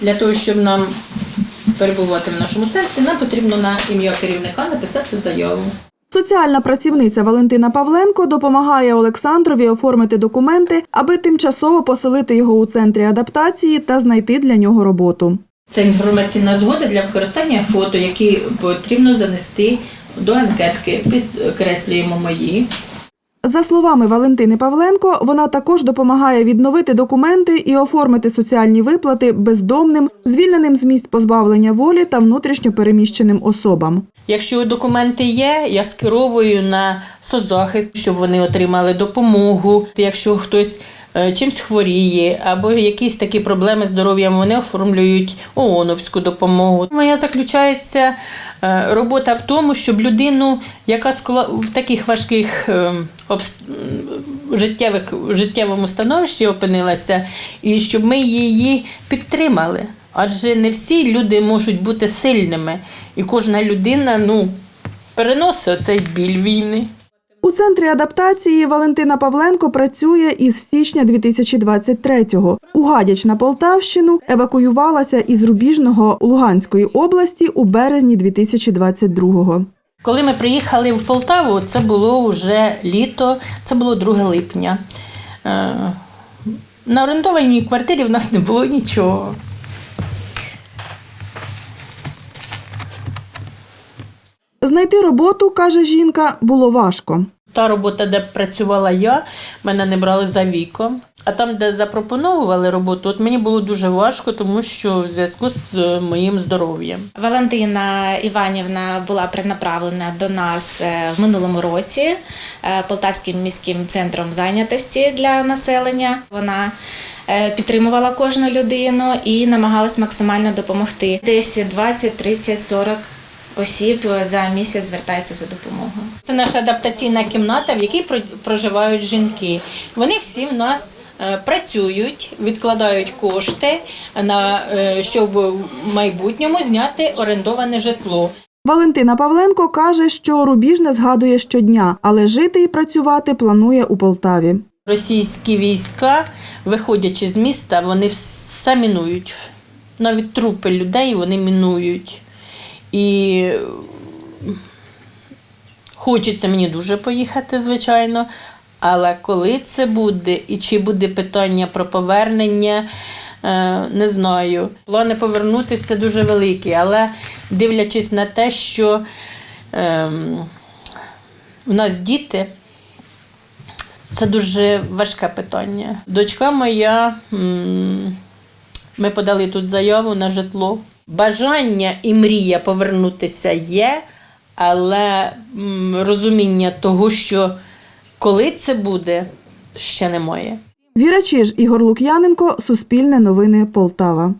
Для того, щоб нам перебувати в нашому центрі, нам потрібно на ім'я керівника написати заяву. Соціальна працівниця Валентина Павленко допомагає Олександрові оформити документи, аби тимчасово поселити його у центрі адаптації та знайти для нього роботу. Це інформаційна згода для використання фото, які потрібно занести до анкетки. Підкреслюємо мої. За словами Валентини Павленко, вона також допомагає відновити документи і оформити соціальні виплати бездомним, звільненим з місць позбавлення волі та внутрішньо переміщеним особам. Якщо документи є, я скеровую на соцзахист, щоб вони отримали допомогу. Якщо хтось чимсь хворіє або якісь такі проблеми здоров'ям, вони оформлюють ООНовську допомогу. Моя заключається е, робота в тому, щоб людину, яка в таких важких е, життєвих життєвому становищі опинилася, і щоб ми її підтримали. Адже не всі люди можуть бути сильними, і кожна людина ну, переносить цей біль війни. У центрі адаптації Валентина Павленко працює із січня 2023-го. У Гадяч на Полтавщину евакуювалася із Рубіжного Луганської області у березні 2022-го. Коли ми приїхали в Полтаву, це було вже літо, це було 2 липня. Е, На орендованій квартирі в нас не було нічого. Знайти роботу, каже жінка, було важко. Та робота, де працювала я, мене не брали за віком. А там, де запропонували роботу, от мені було дуже важко, тому що в зв'язку з е, моїм здоров'ям. Валентина Іванівна була перенаправлена до нас е, в минулому році е, Полтавським міським центром зайнятості для населення. Вона підтримувала кожну людину і намагалась максимально допомогти. Десь 20, 30, 40 осіб за місяць звертається за допомогою. Це наша адаптаційна кімната, в якій проживають жінки. Вони всі в нас е, працюють, відкладають кошти на е, щоб в майбутньому зняти орендоване житло. Валентина Павленко каже, що Рубіжне згадує щодня, але жити і працювати планує у Полтаві. Російські війська, виходячи з міста, вони все мінують. Навіть трупи людей вони мінують. І хочеться мені дуже поїхати, звичайно. Але коли це буде і чи буде питання про повернення, е, не знаю. Плани повернутися дуже великі, але дивлячись на те, що ем, в нас діти. Це дуже важке питання. Дочка моя, ми подали тут заяву на житло. Бажання і мрія повернутися є, але розуміння того, що коли це буде, ще немає. Віра Чиж, Ігор Лук'яненко, Суспільне новини Полтава.